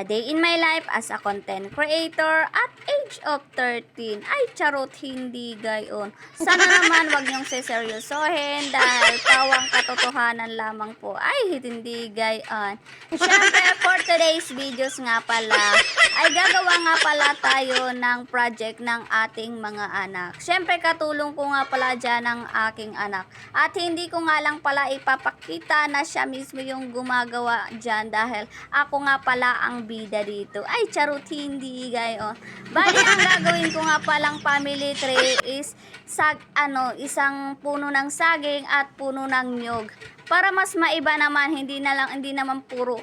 A Day in My Life as a Content Creator at age of 13. Ay, charot, hindi gayon. Sana naman wag niyong seseryosohin dahil tawang katotohanan lamang po. Ay, hindi gayon. Siyempre, for today's videos nga pala, ay gagawa nga pala tayo ng project ng ating mga anak. Siyempre, katulong ko nga pala dyan ng aking anak. At hindi ko nga lang pala ipapakita na siya mismo yung gumagawa dyan dahil ako nga pala ang bida dito. Ay, charot, hindi gayon. Bali, ang gagawin ko nga palang family tree is sag, ano, isang puno ng saging at puno ng nyog. Para mas maiba naman, hindi na lang, hindi naman puro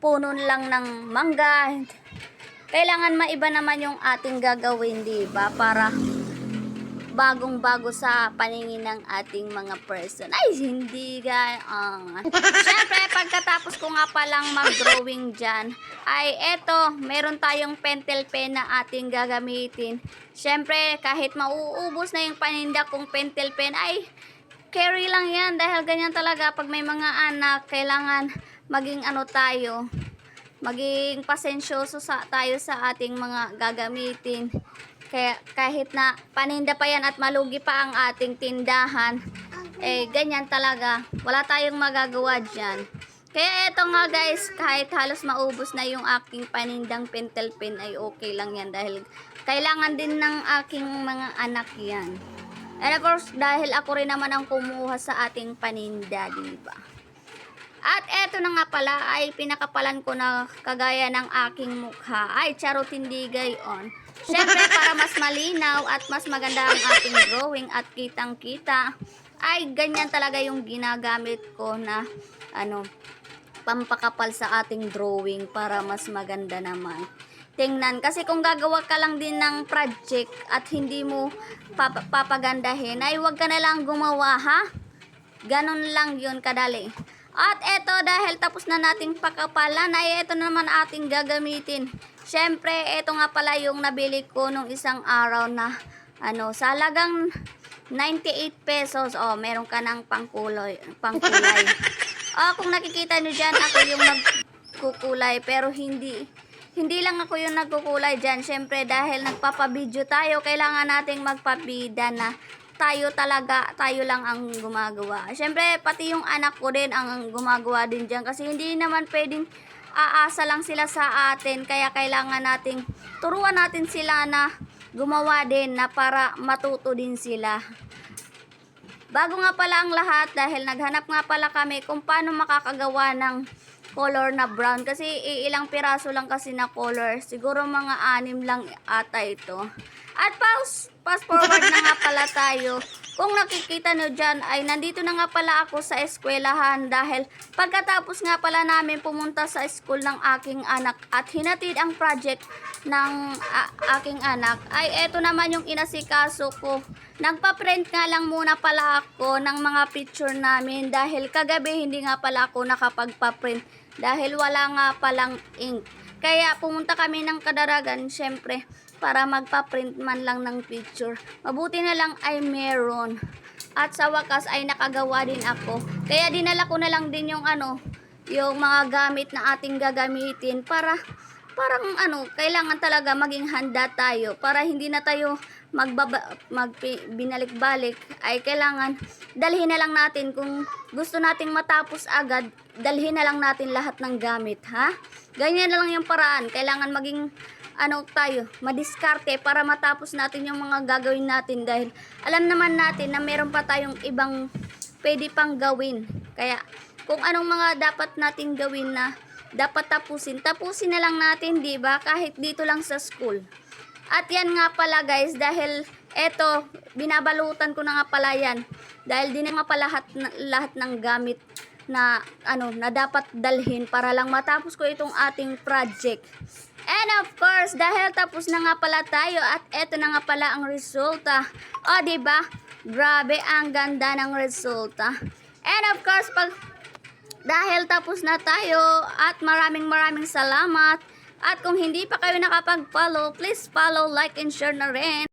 puno lang ng mangga. Kailangan maiba naman yung ating gagawin, di ba? Para bagong-bago sa paningin ng ating mga person. Ay, hindi gayon. Siyempre, pagkatapos ko nga palang mag-drawing dyan, ay eto, meron tayong pentel pen na ating gagamitin. Siyempre, kahit mauubos na yung paninda kong pentel pen, ay carry lang yan dahil ganyan talaga pag may mga anak, kailangan maging ano tayo, maging pasensyoso sa tayo sa ating mga gagamitin. Kaya kahit na paninda pa yan at malugi pa ang ating tindahan, eh ganyan talaga. Wala tayong magagawa dyan. Kaya eto nga guys, kahit halos maubos na yung aking panindang pentel pen ay okay lang yan dahil kailangan din ng aking mga anak yan. And of course, dahil ako rin naman ang kumuha sa ating paninda, di ba? At eto na nga pala ay pinakapalan ko na kagaya ng aking mukha. Ay, charot hindi gayon. Siyempre, para mas malinaw at mas maganda ang ating drawing at kitang-kita, ay ganyan talaga yung ginagamit ko na ano, pampakapal sa ating drawing para mas maganda naman. Tingnan, kasi kung gagawa ka lang din ng project at hindi mo pap- papagandahin, ay wag ka na lang gumawa ha. Ganon lang yun kadali. At eto, dahil tapos na nating pakapalan, ay eto naman ating gagamitin. Siyempre, eto nga pala yung nabili ko nung isang araw na, ano, sa halagang 98 pesos. Oh, meron ka ng pangkulay. pangkulay. oh, kung nakikita nyo dyan, ako yung nagkukulay. Pero hindi, hindi lang ako yung nagkukulay dyan. Siyempre, dahil nagpapabideo tayo, kailangan nating magpabida na tayo talaga, tayo lang ang gumagawa. Siyempre, pati yung anak ko din ang gumagawa din dyan. Kasi hindi naman pwedeng aasa lang sila sa atin. Kaya kailangan nating turuan natin sila na gumawa din na para matuto din sila. Bago nga pala ang lahat dahil naghanap nga pala kami kung paano makakagawa ng color na brown kasi ilang piraso lang kasi na color. Siguro mga anim lang ata ito. At pause, fast forward na nga pala tayo. Kung nakikita nyo dyan ay nandito na nga pala ako sa eskwelahan dahil pagkatapos nga pala namin pumunta sa school ng aking anak at hinatid ang project ng aking anak ay eto naman yung inasikaso ko. Nagpa-print nga lang muna pala ako ng mga picture namin dahil kagabi hindi nga pala ako nakapagpa-print dahil wala nga palang ink. Kaya pumunta kami ng kadaragan syempre para magpa-print man lang ng picture. Mabuti na lang ay meron. At sa wakas ay nakagawa din ako. Kaya dinala ko na lang din yung ano, yung mga gamit na ating gagamitin para parang ano, kailangan talaga maging handa tayo para hindi na tayo magbaba, mag binalik-balik. Ay kailangan dalhin na lang natin. Kung gusto nating matapos agad dalhin na lang natin lahat ng gamit ha? Ganyan na lang yung paraan. Kailangan maging ano tayo madiskarte para matapos natin yung mga gagawin natin. Dahil alam naman natin na meron pa tayong ibang pwede pang gawin. Kaya kung anong mga dapat nating gawin na dapat tapusin, tapusin na lang natin, 'di ba? Kahit dito lang sa school. At yan nga pala guys, dahil eto, binabalutan ko na nga pala yan. Dahil din nga pala lahat, lahat ng gamit na ano na dapat dalhin para lang matapos ko itong ating project. And of course, dahil tapos na nga pala tayo at eto na nga pala ang resulta. O, 'di ba? Grabe ang ganda ng resulta. And of course, pag dahil tapos na tayo at maraming maraming salamat. At kung hindi pa kayo nakapag-follow, please follow, like, and share na rin.